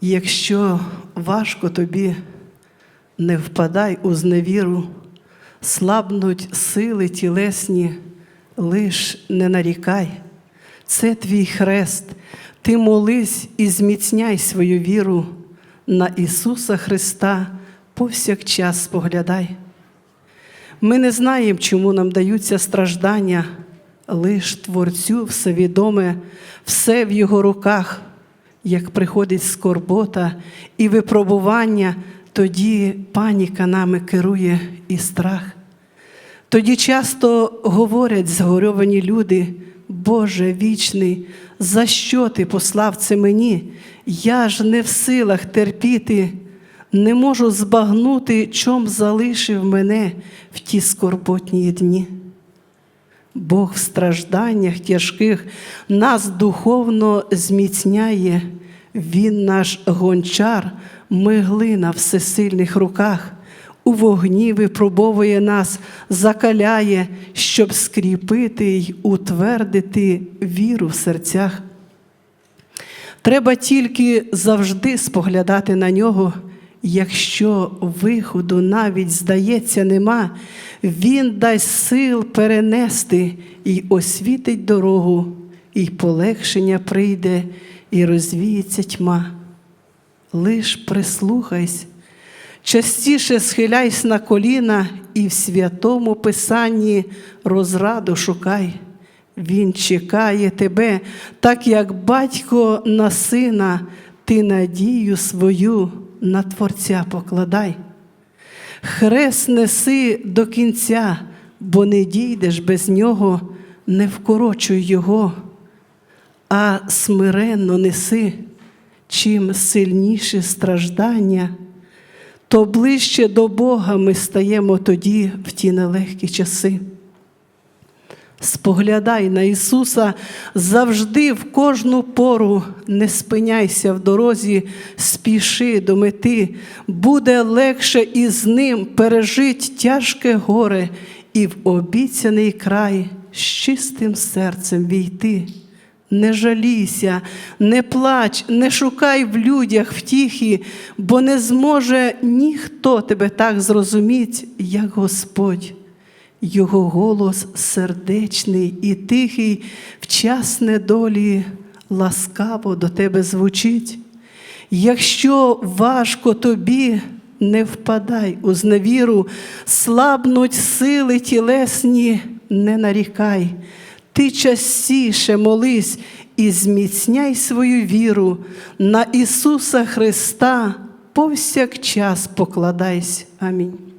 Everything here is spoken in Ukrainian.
Якщо важко тобі, не впадай у зневіру, слабнуть сили тілесні, лиш не нарікай. Це твій хрест, ти молись і зміцняй свою віру. На Ісуса Христа повсякчас споглядай. Ми не знаємо, чому нам даються страждання, лиш Творцю всевідоме, все в Його руках, як приходить скорбота і випробування, тоді паніка нами керує і страх. Тоді часто говорять згорьовані люди, Боже вічний, за що ти послав це мені? Я ж не в силах терпіти, не можу збагнути, чом залишив мене в ті скорботні дні. Бог в стражданнях тяжких нас духовно зміцняє, Він наш гончар, миглина в всесильних руках, у вогні випробовує нас, закаляє, щоб скріпити й утвердити віру в серцях. Треба тільки завжди споглядати на нього, якщо виходу навіть, здається, нема, він дасть сил перенести і освітить дорогу, і полегшення прийде, і розвіється тьма. Лиш прислухайся, частіше схиляйся на коліна і в святому Писанні розраду шукай. Він чекає тебе, так як батько на сина, ти надію свою на Творця покладай. Хрест неси до кінця, бо не дійдеш без нього, не вкорочуй його, а смиренно неси, чим сильніше страждання, то ближче до Бога ми стаємо тоді в ті нелегкі часи. Споглядай на Ісуса завжди в кожну пору, не спиняйся в дорозі, спіши до мети, буде легше із ним пережить тяжке горе і в обіцяний край з чистим серцем війти. Не жалійся, не плач, не шукай в людях втіхи, бо не зможе ніхто тебе так зрозуміть, як Господь. Його голос сердечний і тихий, в час недолі ласкаво до тебе звучить. Якщо важко тобі, не впадай у зневіру, слабнуть сили тілесні, не нарікай, ти частіше молись і зміцняй свою віру на Ісуса Христа, повсякчас покладайся. Амінь.